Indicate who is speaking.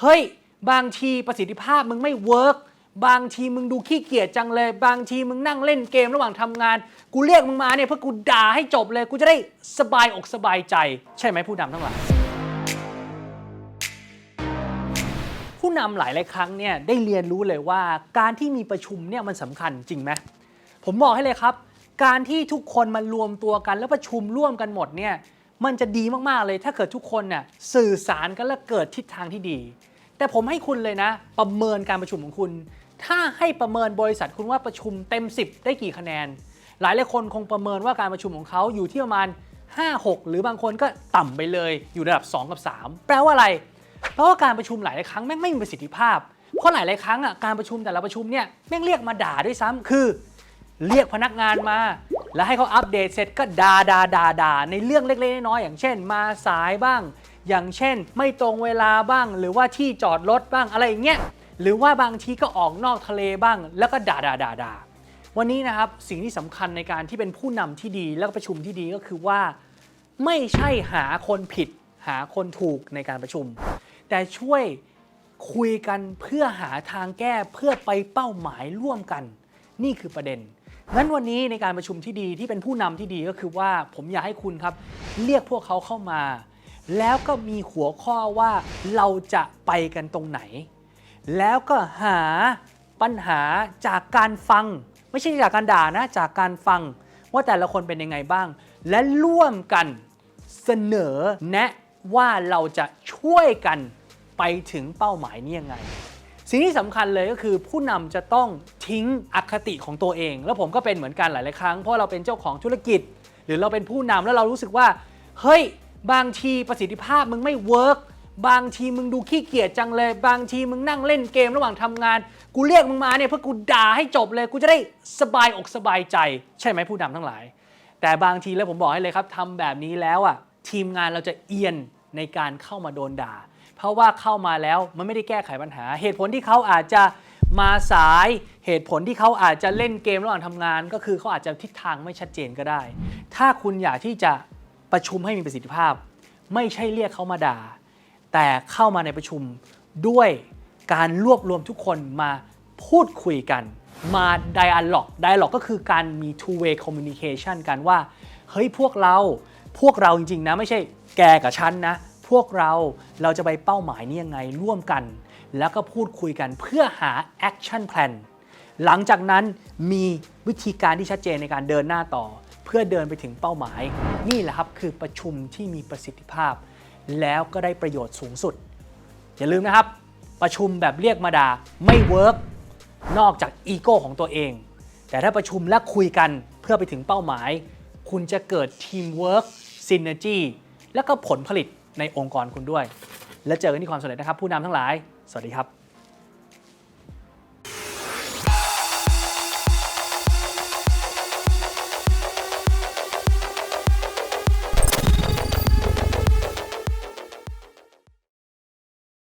Speaker 1: เฮ้ย บางทีประสิทธิภาพมึงไม่เวิร์กบางทีมึงดูขี้เกียจจังเลย บางทีมึงนั่งเล่นเกมระหว่างทำงาน กูเรียกมึงมาเนี่ยเพื่อกูด่าให้จบเลย กูจะได้สบายอกสบายใจ ใช่ไหมผู้นำทั้งหลายผู้นำหลายหลายครั้งเนี่ยได้เรียนรู้เลยว่า การที่มีประชุมเนี่ยมันสำคัญจริงไหมผมบอกให้เลยครับ การที่ทุกคนมารวมตัวกันแล้วประชุมร่วมกันหมดเนี่ย มันจะดีมาก ๆ เลยถ้าเกิดทุกคนเนี่ยสื่อสารกันและเกิดทิศทางที่ดี แต่ผมให้คุณเลยนะ ประเมินการประชุมของคุณ ถ้าให้ประเมินบริษัทคุณว่าประชุมเต็ม 10 ได้กี่คะแนน หลายหลายคนคงประเมินว่าการประชุมของเขาอยู่ที่ประมาณ 5 6 หรือบางคนก็ต่ำไปเลยอยู่ระดับ 2 กับ 3 แปลว่าอะไร เพราะว่าการประชุมหลายหลายครั้งแม่งไม่มีประสิทธิภาพ เพราะหลายหลายครั้งอะการประชุมแต่ละประชุมเนี่ยแม่งเรียกมาด่าด้วยซ้ำคือ เรียกพนักงานมา แล้วให้เขาอัปเดตเสร็จก็ด่าด่าด่าด่าในเรื่องเล็กๆน้อยๆอย่างเช่น มาสายบ้าง อย่างเช่น ไม่ตรงเวลาบ้าง หรือว่าที่จอดรถบ้างอะไรอย่างเงี้ยหรือว่าบางทีก็ออกนอกทะเลบ้าง แล้วก็ด่าด่าด่าด่าวันนี้นะครับสิ่งที่สำคัญในการที่เป็นผู้นำที่ดีแล้วก็ประชุมที่ดีก็คือว่า ไม่ใช่หาคนผิด หาคนถูกในการประชุม แต่ช่วยคุยกันเพื่อหาทางแก้เพื่อไปเป้าหมายร่วมกัน นี่คือประเด็น งั้นวันนี้ในการประชุมที่ดีที่เป็นผู้นำที่ดีก็คือว่าผมอยากให้คุณครับ เรียกพวกเขาเข้ามา แล้วก็มีหัวข้อว่าเราจะไปกันตรงไหน แล้วก็หาปัญหาจากการฟัง ไม่ใช่จากการด่านะจากการฟัง ว่าแต่ละคนเป็นยังไงบ้าง และร่วมกันเสนอแนะว่าเราจะช่วยกันไปถึงเป้าหมายนี้ยังไง สิ่งที่สำคัญเลยก็คือผู้นำจะต้องทิ้งอคติของตัวเอง แล้วผมก็เป็นเหมือนกันหลาย ๆ ครั้ง เพราะเราเป็นเจ้าของธุรกิจ หรือเราเป็นผู้นำแล้วเรารู้สึกว่า เฮ้ย บางทีประสิทธิภาพมึงไม่เวิร์กบางทีมึงดูขี้เกียจจังเลย บางทีมึงนั่งเล่นเกมระหว่างทำงาน กูเรียกมึงมาเนี่ยเพื่อกูด่าให้จบเลย กูจะได้สบายอกสบายใจ ใช่ไหมผู้นำทั้งหลาย แต่บางทีแล้วผมบอกให้เลยครับทำแบบนี้แล้วอะทีมงานเราจะเอียนในการเข้ามาโดนด่า เพราะว่าเข้ามาแล้วมันไม่ได้แก้ไขปัญหา เหตุผลที่เขาอาจจะมาสายเหตุผลที่เขาอาจจะเล่นเกมระหว่างทำงาน ก็คือเขาอาจจะทิศทางไม่ชัดเจนก็ได้ ถ้าคุณอยากที่จะประชุมให้มีประสิทธิภาพ ไม่ใช่เรียกเขามาด่า แต่เข้ามาในประชุมด้วยการรวบรวมทุกคนมาพูดคุยกัน มา dialog dialog ก็คือการมี two way communication กันว่า เฮ้ยพวกเราพวกเราจริงๆนะ ไม่ใช่แกกับฉันนะ พวกเราเราจะไปเป้าหมายนี้ยังไงร่วมกัน แล้วก็พูดคุยกันเพื่อหา action plan หลังจากนั้นมีวิธีการที่ชัดเจนในการเดินหน้าต่อ เพื่อเดินไปถึงเป้าหมาย นี่แหละครับคือประชุมที่มีประสิทธิภาพ แล้วก็ได้ประโยชน์สูงสุด อย่าลืมนะครับ ประชุมแบบเรียกมาดาไม่เวิร์กนอกจากอีโก้ของตัวเอง แต่ถ้าประชุมและคุยกันเพื่อไปถึงเป้าหมาย คุณจะเกิดทีมเวิร์กซินเนจีและก็ผลผลิต ในองค์กรคุณด้วย และเจอกันที่ความสำเร็จนะครับ ผู้นำทั้งหลาย สวัสดีครับ